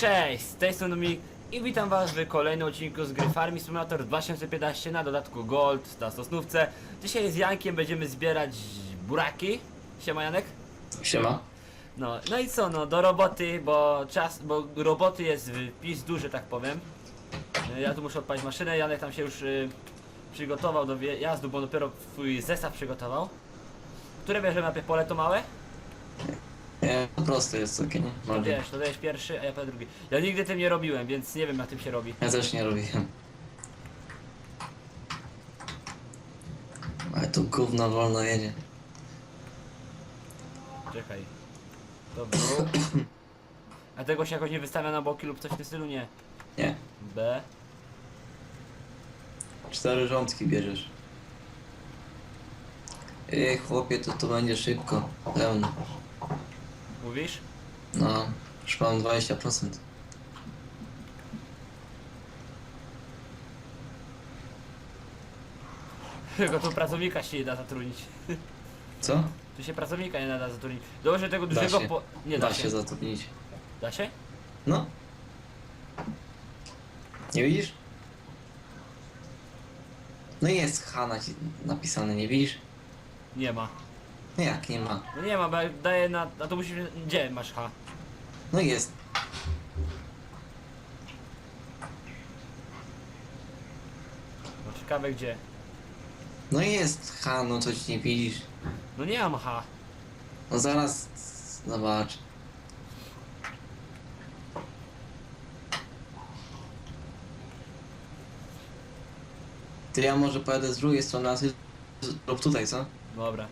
Cześć, z tej strony Dominik i witam was w kolejnym odcinku z gry Farming Simulator 2015 na dodatku Gold na Sosnówce. Dzisiaj z Jankiem będziemy zbierać buraki. Siema Janek. Siema. No, no i co, no do roboty, bo czas, bo roboty jest wpis duży, tak powiem. Ja tu muszę odpalić maszynę, Janek tam się już y, przygotował do jazdu, bo dopiero swój zestaw przygotował. Które bierzemy na pole to małe? Nie, po prostu jest takie, nie? To wiesz, to dajesz pierwszy, a ja powiem drugi. Ja nigdy tym nie robiłem, więc nie wiem jak tym się robi. Ja też nie robiłem. Ale tu gówno wolno jedzie. Czekaj. Był. A tego się jakoś nie wystawia na boki lub coś w tym stylu? Nie. Nie. B. Cztery rządki bierzesz. Ej, chłopie, to to będzie szybko. Pełno. Mówisz? No, już mam 20%. Tylko tu pracownika się nie da zatrudnić. Co? Tu się pracownika nie da zatrudnić. Dobrze tego Da dużego się. po... Nie da, da się. zatrudnić. Da się? No. Nie widzisz? No jest H na- napisane, nie widzisz? Nie ma. No jak nie ma? No nie ma, bo jak daję na... A to musisz... Gdzie masz H? No jest. No ciekawe gdzie. No jest H, no ci nie widzisz. No nie mam H. No zaraz zobacz. Ty ja może pojadę z drugiej strony, a ty z- lub tutaj, co? Dobra.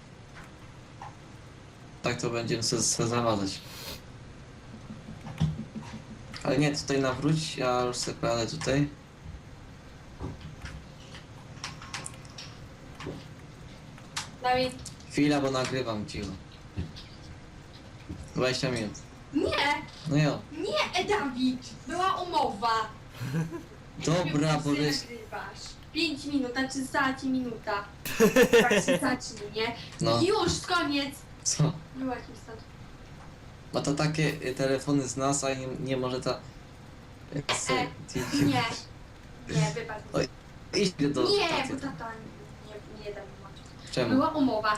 Tak to będziemy se, se zawadzać. Ale nie, tutaj nawróć, ja już sobie pojadę tutaj. Dawid, Chwila, bo nagrywam cicho. 20 minut. nie, No jo. nie, e, Dawid, była umowa. Dobra, bo wiesz... nagrywasz. 5 minut, znaczy za ci minuta. Tak się zacznij, nie? No, Już, koniec. co? Była ci stąd. Ma to takie y, telefony z NASA i nie, może ta... E, Nie, nie, wybacz. Oj, Idź do Nie, bo tata nie, nie da mi włączyć. Czemu? Była umowa.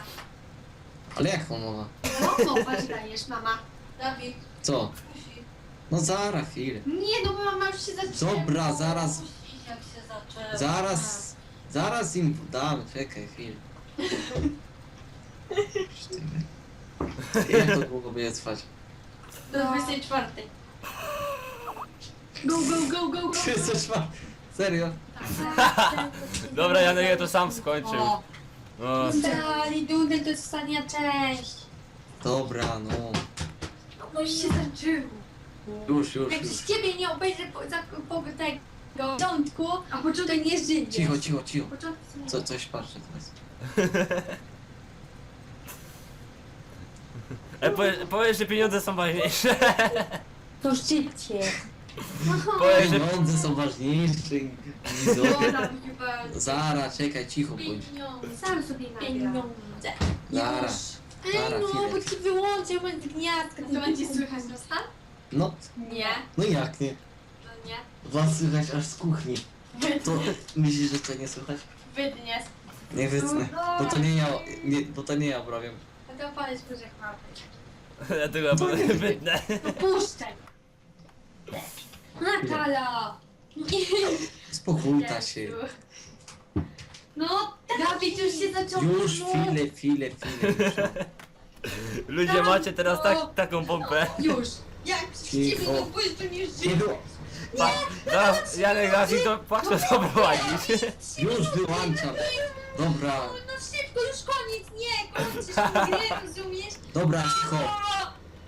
Ale jak umowa? Była umowa, że dajesz, mama. Dawid, Co? musi. No zaraz, chwilę. Nie, no bo mama już się zaczyna. Dobra, zaraz, Musi, jak się zaczęła. zaraz, zaraz im dam, czekaj chwilę. Jak to długo będzie trwać? Do 24. Go, go, go, go, go. Ty jesteś ma... Serio? Dobra, Janek ja to sam skończył. O, No, Dali dudel to jest ostatnia część. Dobra, no. No już się zaczęło. Już, już, Jak już. z ciebie nie obejrzę po, za, po tego początku, a początek nie żyje. Cicho, cicho, cicho. Początek Co, coś patrzę teraz. e, powie- powiedz, że pieniądze są ważniejsze. To szybciej. Powiedz, że... Pieniądze są ważniejsze. chyba Zaraz, czekaj, cicho bądź. pieniądze. Sam sobie pieniądze. Zaraz. Ej no, chwilę. bo ci wyłączę, będzie gniazdka. To będzie słychać nas tam? No, Nie. no jak nie? No nie. Was słychać aż z kuchni. To myślisz, że to nie słychać? Wydnie. Nie wycnę. Bo to nie ja, nie, bo to nie ja obrabiam. To powiedz mu, że chwałę. Ja tego powiem wydnę. No puszczaj. Natala. Spokójta się. No, Dawid już się zaczął. Już, no. chwilę, chwilę, chwilę. Ludzie macie teraz tak, taką pompę. Już. Jak Cicho. to nie Nie żyje. Pa, zaraz, Janek, zaraz i to patrzę co prowadzić. Już wyłączam. Dobra, No nie, rozumiesz? dobra, cicho.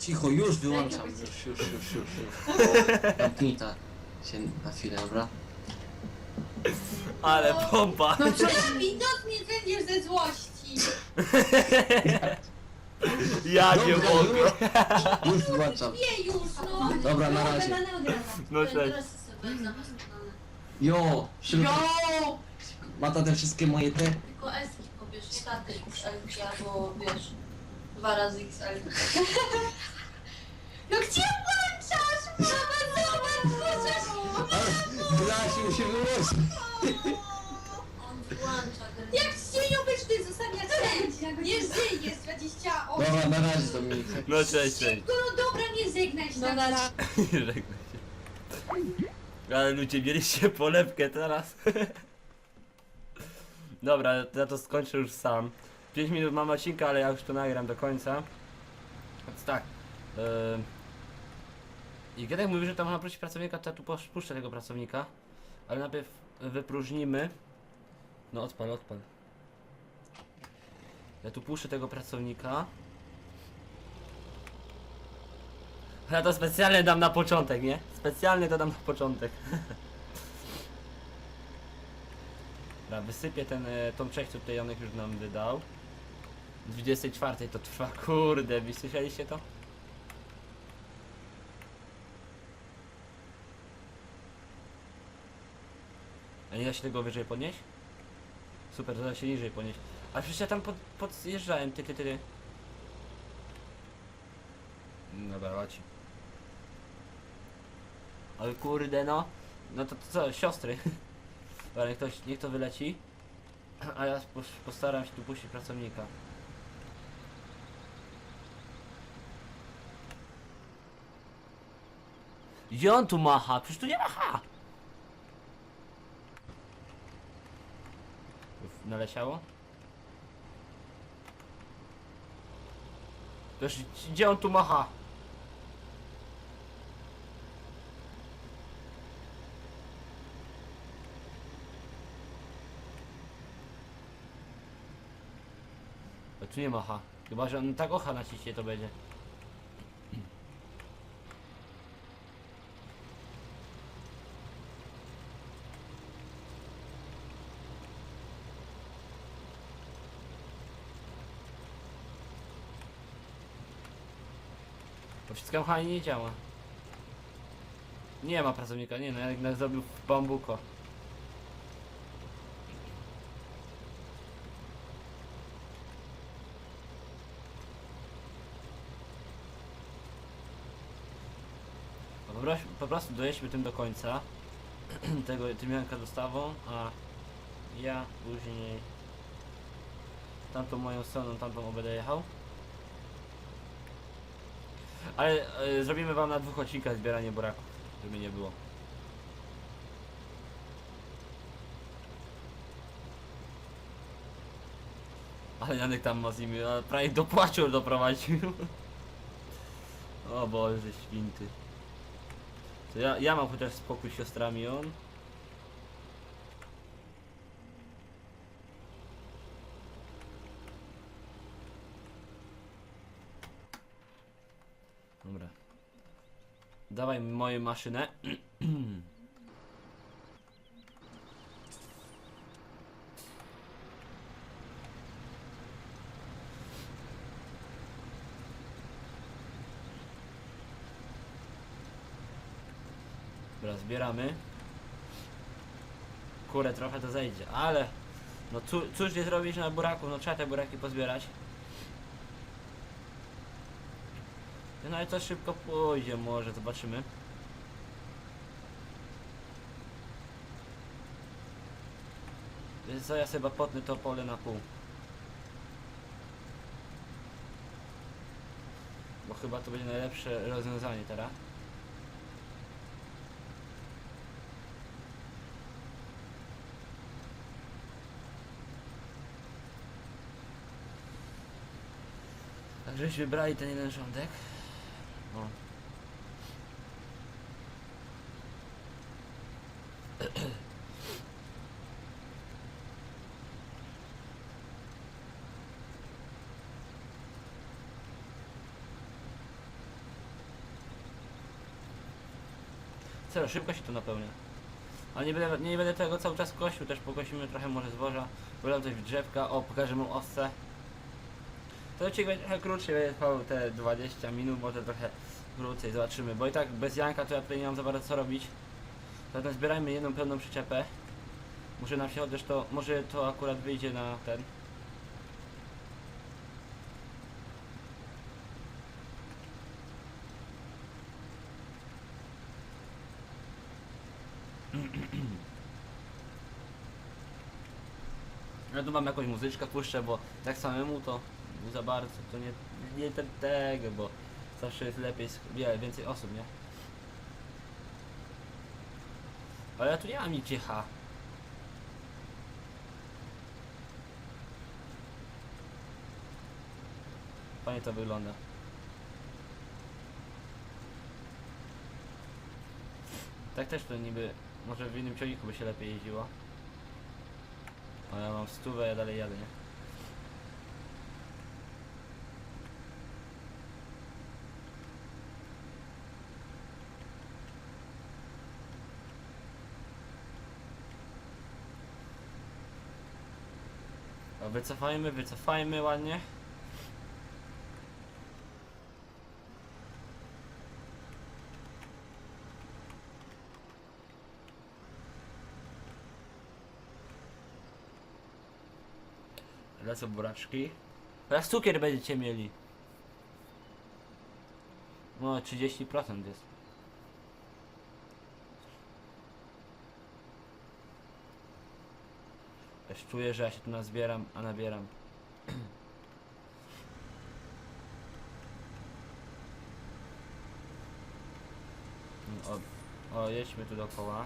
Cicho, już wyłączam. Już, już, już, już. już. Zamknij ta się na chwilę, dobra? Ale pompa. No co? Dawid, dotknij będziesz ze złości. Ja nie Dobra, mogę. już, już wyłączam. Nie już, no. Dobra, na razie. No cześć. Jo, szybko. Jo! Mata te wszystkie moje te. Tylko Eski nie kartę XL, albo wiesz, dwa razy XL. No gdzie włączasz? Mama, zgasił się wyłączył. On włącza ten... Jak się nie obejrzy, zostania część. Nie żyj, jest 28. Dobra, na razie Dominik. No cześć, cześć. Szybko, no dobra, nie żegnaj się. No na razie. Żegnaj się. Ale ludzie, mieliście polewkę teraz. Dobra, ja to skończę już sam. 5 minut mam odcinka, ale ja już to nagram do końca. Więc tak. Yy... I kiedy mówi, że tam można prosić pracownika, to ja tu puszczę tego pracownika. Ale najpierw wypróżnimy. No odpal, odpal. Ja tu puszczę tego pracownika. Ja to specjalnie dam na początek, nie? Specjalnie to dam na początek. Dobra, wysypię ten, e, tą część, co tutaj Janek już nam wydał. 24 to trwa, kurde, wy słyszeliście to? A nie da się tego wyżej podnieść? Super, to da się niżej podnieść. A przecież ja tam pod, podjeżdżałem, ty, ty, ty, ty. Dobra, łaci. Ale kurde no. No to, to co, siostry. Dobra, niech, ktoś, niech to wyleci. A ja pos- postaram się tu puścić pracownika. Gdzie on tu macha? Przecież tu nie macha! Naleciało? Też, gdzie on tu macha? Tu nie macha. Chyba, że on tak ocha naciśnie to będzie. To wszystko chyba nie działa. Nie ma pracownika, nie no, jak zrobił bambuko. Po, prostu, dojedźmy tym do końca. Tego tym Janka dostawą, a ja później tamtą moją stroną, tamtą będę jechał. Ale e, zrobimy wam na dwóch odcinkach zbieranie buraków, żeby nie było. Ale Janek tam ma z a prawie do płaczu doprowadził. o Boże, święty. Ja, ja mam chociaż spokój z siostrami, on. Dobra. Dawaj moją maszynę. Dobra, zbieramy. Kurę, trochę to zejdzie, ale... No cu, cóż nie zrobić na buraku, no trzeba te buraki pozbierać. No ale to szybko pójdzie, może zobaczymy. Wiesz co, ja sobie potnę to pole na pół. Bo chyba to będzie najlepsze rozwiązanie teraz. Tak żeśmy brali ten jeden rządek. O. Serio, szybko się to napełnia. Ale nie będę, nie będę tego cały czas kosił, też pokosimy trochę może zboża. Wylam coś w drzewka, o pokażę mu owce. To odcinek będzie trochę krótszy, będzie trwał te 20 minut, może trochę krócej, zobaczymy. Bo i tak bez Janka to ja tutaj nie mam za bardzo co robić. Zatem zbierajmy jedną pełną przyczepę. Może nam się chociaż to, może to akurat wyjdzie na ten. Ja tu mam jakąś muzyczkę puszczę, bo tak samemu to za bardzo, to nie, nie te- tego, bo zawsze jest lepiej, sk- wie, więcej osób, nie? Ale ja tu nie mam nigdzie H. Fajnie to wygląda. Tak też to niby, może w innym ciągniku by się lepiej jeździło. Ale mam stówę, ja dalej jadę, nie? A wycofajmy, wycofajmy ładnie. Lecą buraczki. Teraz cukier będziecie mieli. No, 30% jest. Czuję, że ja się tu nazbieram, a nabieram. O, o jedźmy tu dookoła.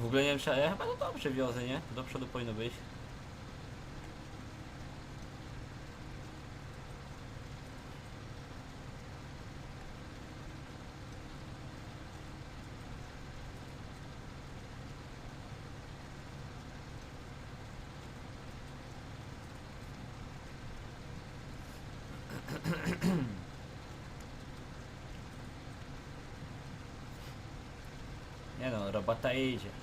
W ogóle nie wiem, czy ja chyba to dobrze wiozę, nie? Do przodu powinno być. Nie no, robota idzie.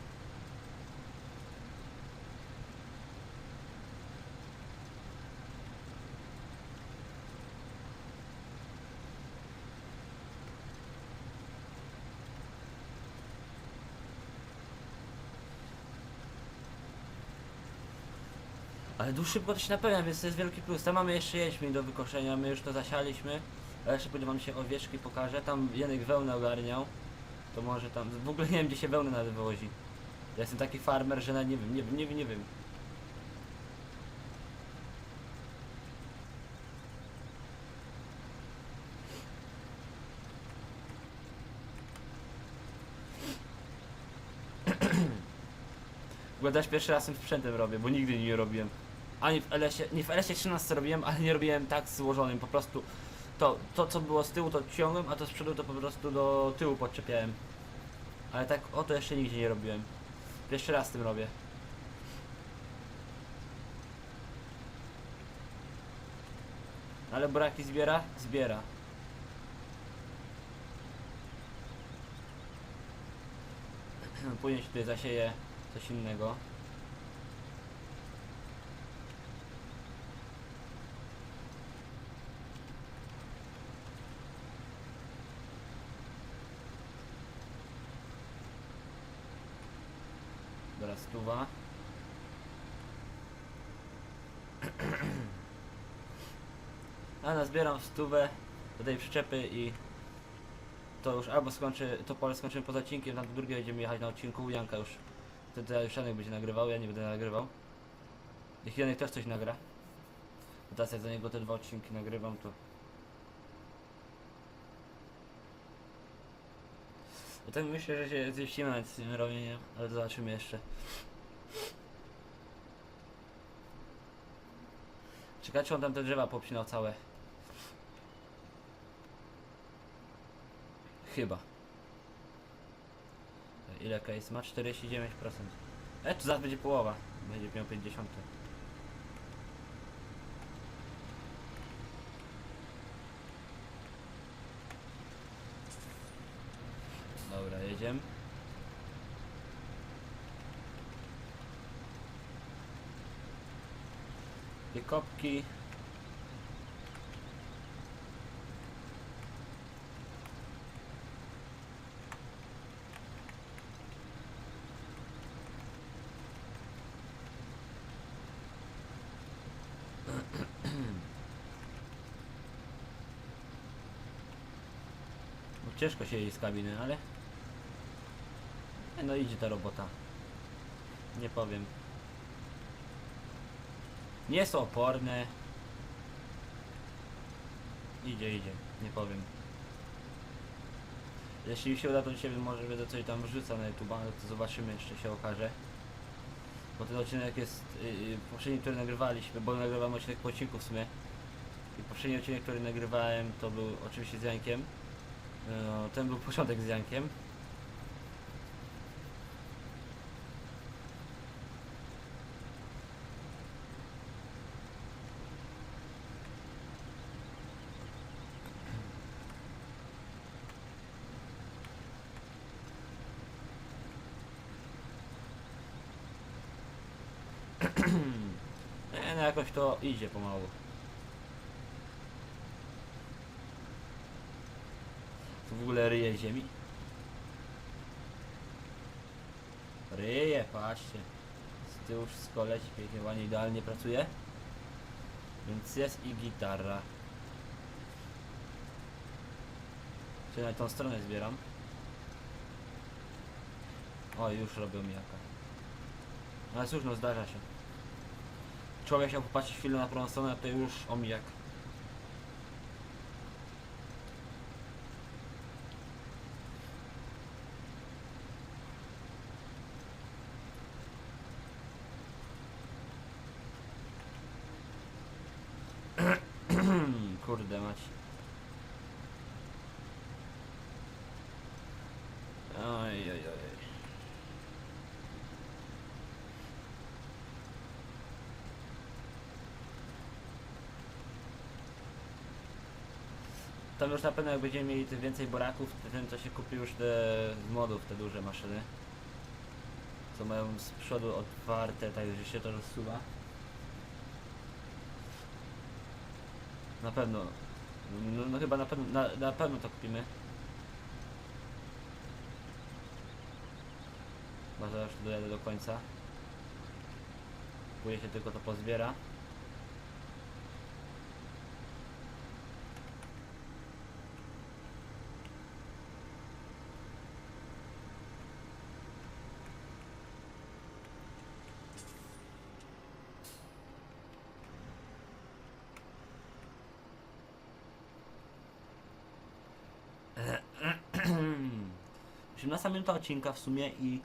Ale dłuż szybko to się napełnia, więc to jest wielki plus. Tam mamy jeszcze jęczmień do wykoszenia, my już to zasialiśmy. Ale jeszcze pójdę wam się owieczki pokażę. Tam Janek wełnę ogarniał. To może tam. W ogóle nie wiem gdzie się wełnę nawet wywozi. Ja jestem taki farmer, że nawet nie wiem, nie wiem, nie wiem, nie wiem. Ogóle pierwszy raz tym sprzętem robię, bo nigdy nie robiłem. Ani w LS-ie, nie w LS-ie 13 robiłem, ale nie robiłem tak złożonym, po prostu to, to co było z tyłu to ciągłem, a to z przodu to po prostu do tyłu podczepiałem. Ale tak o to jeszcze nigdzie nie robiłem. Pierwszy raz tym robię. Ale buraki zbiera? Zbiera. Później się tutaj zasieje coś innego. Dobra, stuwa. A nazbieram stówę do tej przyczepy i to już albo skończy, to pole skończymy poza odcinkiem, tam drugie będziemy jechać na odcinku u Janka już. Wtedy już Janek będzie nagrywał, ja nie będę nagrywał. Jeśli Janek też coś nagra. Teraz jak za niego te dwa odcinki nagrywam, to... Bo tak myślę, że się zjeścimy nawet z tym robieniem, ale zobaczymy jeszcze. Czekajcie, on tam te drzewa popsinał całe. Chyba. Ile case ma? 49%. E, to zaraz będzie połowa. Będzie miał 50. Takie kopki. No, ciężko z kabiny, ale... No idzie ta robota. Nie powiem. Nie są oporne. Idzie, idzie. Nie powiem. Jeśli się uda, to dzisiaj może będę coś tam wrzucał na YouTube, ale to zobaczymy, jeszcze się okaże. Bo ten odcinek jest yy, yy, poprzedni, który nagrywaliśmy, bo nagrywam odcinek po odcinku w sumie. I poprzedni odcinek, który nagrywałem, to był oczywiście z Jankiem. No, ten był początek z Jankiem. Nie, no jakoś to idzie pomału. Tu w ogóle ryje ziemi. Ryje, patrzcie. Z tyłu wszystko leci pięknie, ładnie, idealnie pracuje. Więc jest i gitara. Czyli na tą stronę zbieram. O, już robią jaka. Ale cóż, no zdarza się. Człowiek chciał popatrzeć chwilę na prawą stronę, to już omijak. Kurde mać. Oj, oj, oj. Tam już na pewno jak będziemy mieli więcej boraków, to ten to się kupi już te z modów, te duże maszyny. Co mają z przodu otwarte, tak że się to rozsuwa. Na pewno. No, no chyba na pewno, na, na pewno to kupimy. Bo zaraz dojadę do końca. Później się tylko to pozbiera. Osiemnasta minuta odcinka w sumie i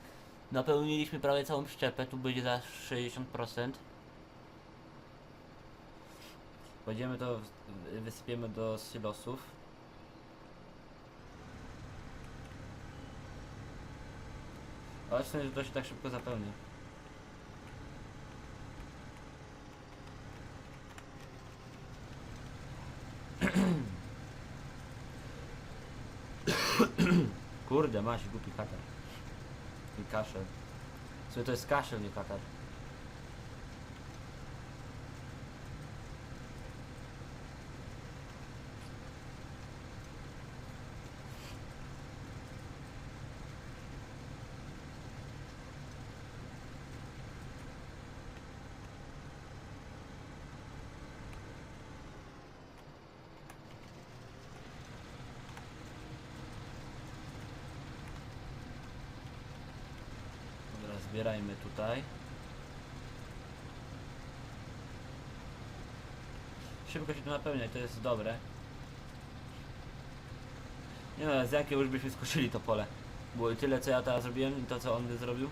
napełniliśmy prawie całą przyczepę, tu będzie za 60%. Będziemy to, w- wysypiemy do silosów. Ale sądzę, że to się tak szybko zapełni. Kurde, masz głupi katar. I kaszel. Słuchaj, to jest kaszel, nie katar. Dobra, zbierajmy tutaj. Szybko się to napełnia to jest dobre. Nie no, z jakiego już byśmy skoczyli to pole. Było tyle co ja teraz zrobiłem i to co on by zrobił.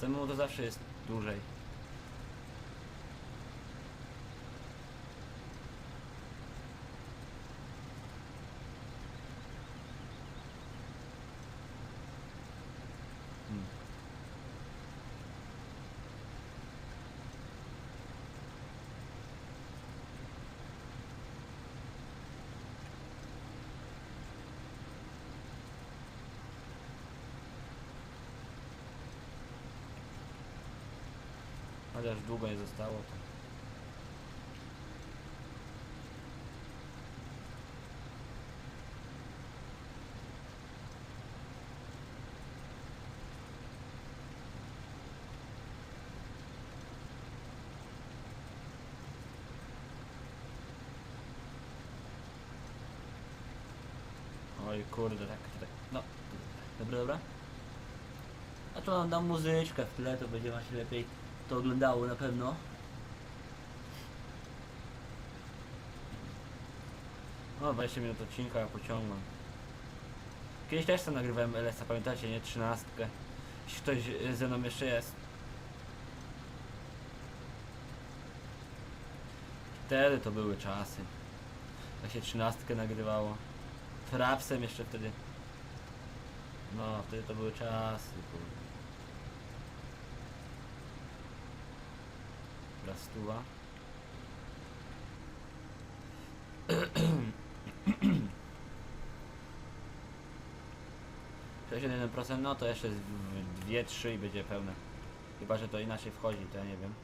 Samemu to zawsze jest dłużej. Chociaż długo nie zostało to. i kurde, tak, tak. No, dobra, dobra. A to nam dam muzyczkę w tle, to będzie właśnie lepiej to oglądało na pewno. No, 20 minut odcinka ja pociągam. Kiedyś też to nagrywałem LS-a, pamiętacie, nie? 13. Jeśli ktoś ze mną jeszcze jest. Wtedy to były czasy. Jak się 13 nagrywało. Trapsem jeszcze wtedy. No, wtedy to były czasy, kurde. Jeden procent, no to jeszcze 2-3 i będzie pełne. Chyba, że to inaczej wchodzi, to ja nie wiem.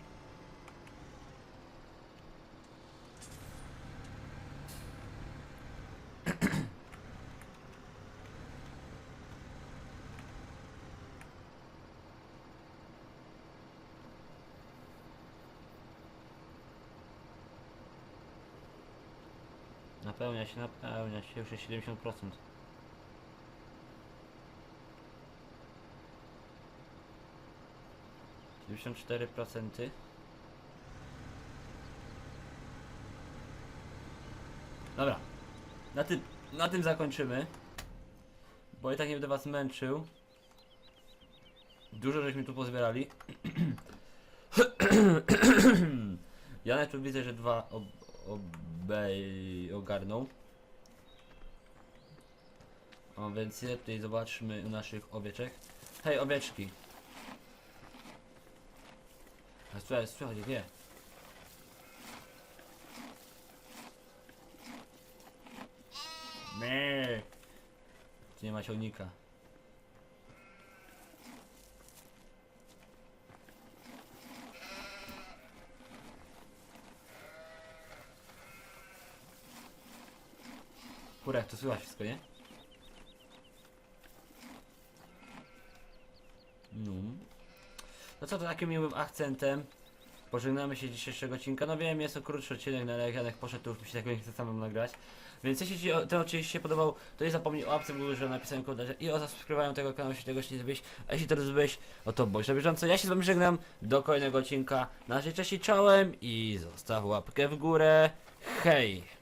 Napełnia się, napełnia się, już jest 70%. Dziewięćdziesiąt cztery procenty. Dobra. Na tym, na tym zakończymy. Bo i tak nie będę was męczył. Dużo żeśmy tu pozbierali. Janek tu widzę, że dwa obej ogarnął. O, więc lepiej zobaczmy u naszych owieczek. Hej, owieczki. A słuchaj, słuchaj, wie. Nie. Tu nie ma ciągnika. Kurek, to słychać wszystko, nie? No. No co to takim miłym akcentem? Pożegnamy się dzisiejszego odcinka. No wiem, jest to krótszy odcinek, no ale Janek poszedł, to już mi się tego nie chce samemu nagrać. Więc jeśli Ci o- ten odcinek się podobał, to nie zapomnij o apce w górze, napisałem komentarze i o zasubskrybowaniu tego kanału, jeśli tego jeszcze nie zrobiłeś. A jeśli to zrobiłeś, no to bądź na bieżąco. Ja się z Wami żegnam do kolejnego odcinka. Na razie cześć i czołem i zostaw łapkę w górę. Hej!